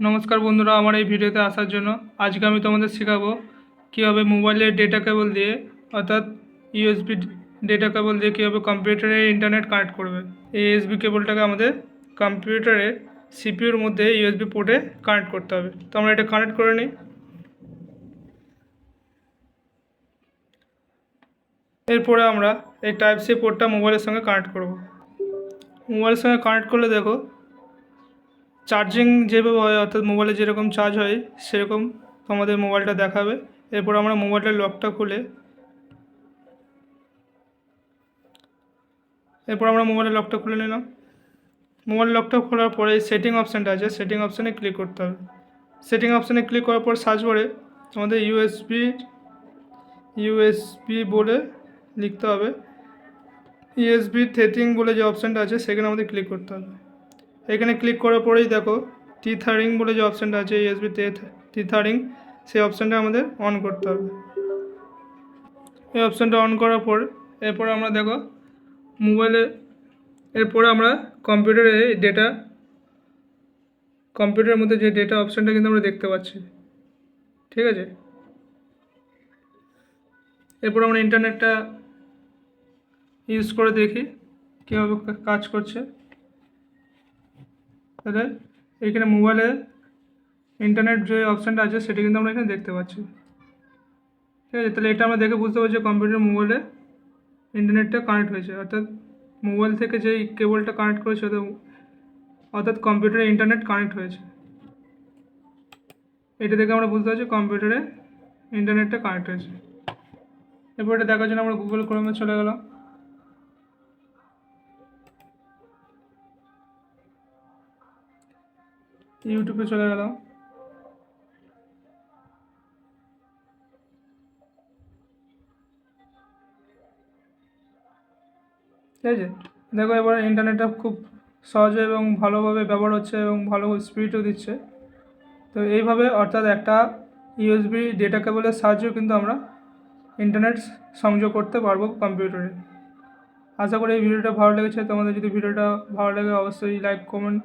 নমস্কার বন্ধুরা, আমার এই ভিডিওতে আসার জন্য আজকে আমি তোমাদের শেখাবো কীভাবে মোবাইলের ডেটা কেবল দিয়ে, অর্থাৎ ইউএসবি ডেটা কেবল দিয়ে কীভাবে কম্পিউটারে ইন্টারনেট কানেক্ট করবে। এই ইউএসবি কেবলটাকে আমাদের কম্পিউটারে সিপিউর মধ্যে ইউএসবি পোর্টে কানেক্ট করতে হবে। তো আমরা এটা কানেক্ট করে নিই। এরপরে আমরা এই টাইপ সি পোর্টটা মোবাইলের সঙ্গে কানেক্ট করব। মোবাইলের সঙ্গে কানেক্ট করলে দেখো চার্জিং যেভাবে হয়, অর্থাৎ মোবাইলে যেরকম চার্জ হয়, সেরকম তোমাদের মোবাইলটা দেখাবে। এরপর আমরা মোবাইলটার লকটা খুলে, এরপর আমরা মোবাইলের লকটা খুলে নিলাম। মোবাইল লকটা খোলার পরে সেটিং অপশানটা আছে। সেটিং অপশানে ক্লিক করতে হবে। সেটিং অপশানে ক্লিক করার পর সার্চ করে আমাদের ইউএসবি ইউএসবি বলে লিখতে হবে। ইউএসবি থেটিং বলে যে অপশানটা আছে, সেখানে আমাদের ক্লিক করতে হবে। এখানে ক্লিক করার পরেই দেখো টি থারিং বলে যে অপশানটা আছে ইউএসবি টি থারিং সেই অপশানটা আমাদের অন করতে হবে। এই অপশানটা অন করার পর, এরপর আমরা দেখো মোবাইলে এরপরে আমরা কম্পিউটারে ডেটা কম্পিউটারের মধ্যে যে ডেটা অপশানটা কিন্তু আমরা দেখতে পাচ্ছি। ঠিক আছে? এরপর আমরা ইন্টারনেটটা ইউজ করে দেখি কীভাবে কাজ করছে। তাহলে এখানে মোবাইলে ইন্টারনেট যে অপশানটা আছে, সেটা কিন্তু আমরা এখানে দেখতে পাচ্ছি। ঠিক আছে? তাহলে এটা আমরা দেখে বুঝতে পারছি কম্পিউটার মোবাইলে ইন্টারনেটটা কানেক্ট হয়েছে। অর্থাৎ মোবাইল থেকে যেই কেবলটা কানেক্ট করেছে অর্থাৎ কম্পিউটারে ইন্টারনেট কানেক্ট হয়েছে। এটা দেখে আমরা বুঝতে পারছি কম্পিউটারে ইন্টারনেটটা কানেক্ট হয়েছে। এরপর এটা দেখার জন্য আমরা গুগল ক্রোমে চলে গেলাম। ইউটিউবে চলে গেলাম ঠিক আছে দেখো এবার ইন্টারনেটটা খুব সহজে এবং ভালোভাবে ব্যবহার হচ্ছে এবং ভালো স্পিডও দিচ্ছে। তো এইভাবে অর্থাৎ একটা ইউএসবি ডেটা কেবলের সাহায্যেও কিন্তু আমরা ইন্টারনেট সংযোগ করতে পারব কম্পিউটারে আশা করি এই ভিডিওটা ভালো লেগেছে। তোমাদের যদি ভিডিওটা ভালো লাগে, অবশ্যই লাইক কমেন্ট